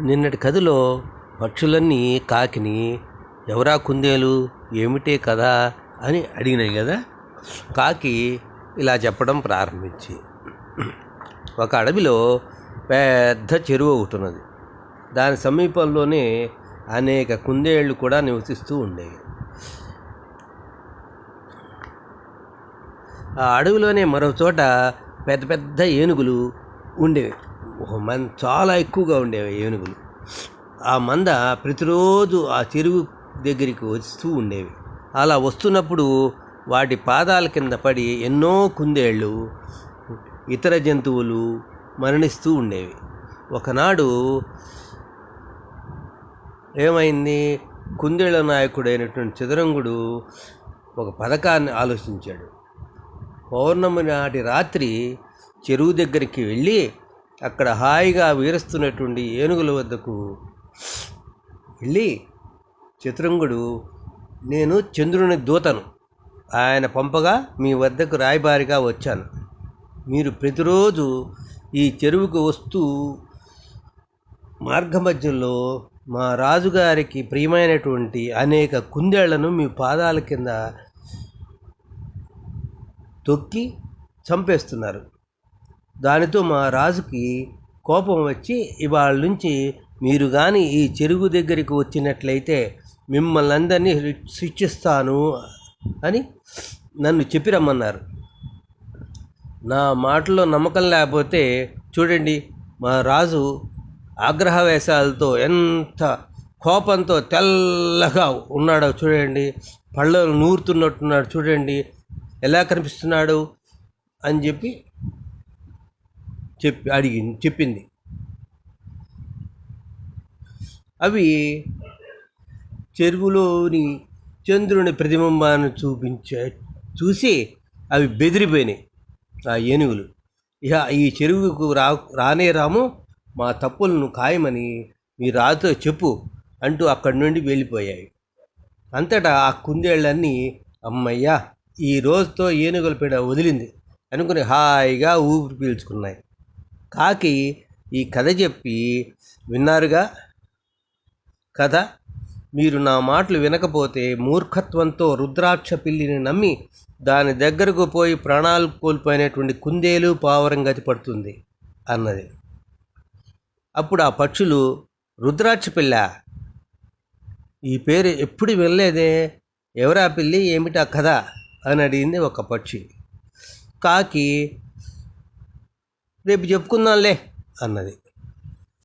నిన్నటి కథలో పక్షులన్నీ కాకిని ఎవరా కుందేలు ఏమిటే కదా అని అడిగినాయి కదా. కాకి ఇలా చెప్పడం ప్రారంభించి ఒక అడవిలో పెద్ద చెరువు ఒకటి ఉన్నది. దాని సమీపంలోనే అనేక కుందేళ్ళు కూడా నివసిస్తూ ఉండేవి. ఆ అడవిలోనే మరో చోట పెద్ద పెద్ద ఏనుగులు ఉండేవి. ఒక చాలా ఎక్కువగా ఉండేవి ఏనుగులు. ఆ మంద ప్రతిరోజు ఆ చెరువు దగ్గరికి వస్తూ ఉండేవి. అలా వస్తున్నప్పుడు వాటి పాదాల కింద పడి ఎన్నో కుందేళ్ళు ఇతర జంతువులు మరణిస్తూ ఉండేవి. ఒకనాడు ఏమైంది? కుందేళ్ళ నాయకుడైనటువంటి చిదరంగుడు ఒక పథకాన్ని ఆలోచించాడు. పౌర్ణమి నాటి రాత్రి చెరువు దగ్గరికి వెళ్ళి అక్కడ హాయిగా వీరుస్తున్నటువంటి ఏనుగుల వద్దకు వెళ్ళి చతురంగుడు నేను చంద్రుని దూతను. ఆయన పంపగా మీ వద్దకు రాయబారిగా వచ్చాను. మీరు ప్రతిరోజు ఈ చెరువుకు వస్తూ మార్గమధ్యంలో మా రాజుగారికి ప్రియమైనటువంటి అనేక కుందేళ్ళను మీ పాదాల కింద తొక్కి చంపేస్తున్నారు. దానితో మా రాజుకి కోపం వచ్చి ఇవాళ నుంచి మీరు కానీ ఈ చెరువు దగ్గరికి వచ్చినట్లయితే మిమ్మల్ని అందరినీ శిక్షిస్తాను అని నన్ను చెప్పి రమ్మన్నారు. నా మాటలో నమ్మకం లేకపోతే చూడండి మా రాజు ఆగ్రహవేశాలతో ఎంత కోపంతో తెల్లగా ఉన్నాడో చూడండి పళ్ళను నూరుతున్నట్టున్నాడు చూడండి ఎలా కనిపిస్తున్నాడు అని చెప్పి చెప్పి అడిగి చెప్పింది. అవి చెరువులోని చంద్రుని ప్రతిబింబాన్ని చూపించే చూసి అవి బెదిరిపోయినాయి ఆ ఏనుగులు. ఇక ఈ చెరువుకు రా రానే రాము మా తప్పులను ఖాయమని మీ రాతో చెప్పు అంటూ అక్కడి నుండి వెళ్ళిపోయాయి. అంతటా ఆ కుందేళ్ళన్నీ అమ్మయ్యా ఈ రోజుతో ఏనుగుల పీడ వదిలింది అనుకుని హాయిగా ఊపిరి పీల్చుకున్నాయి. కాకి ఈ కథ చెప్పి విన్నారుగా? కథ మీరు నా మాటలు వినకపోతే మూర్ఖత్వంతో రుద్రాక్ష పిల్లిని నమ్మి దాని దగ్గరకు పోయి ప్రాణాలు కోల్పోయినటువంటి కుందేలు పావరం గతి పడుతుంది అన్నది. అప్పుడు ఆ పక్షులు రుద్రాక్ష పిల్ల ఈ పేరు ఎప్పుడు వినలేదే? ఎవరా పిల్లి? ఏమిటా కథ? అని అడిగింది ఒక పక్షి. కాకి రేపు చెప్పుకుందాంలే అన్నది.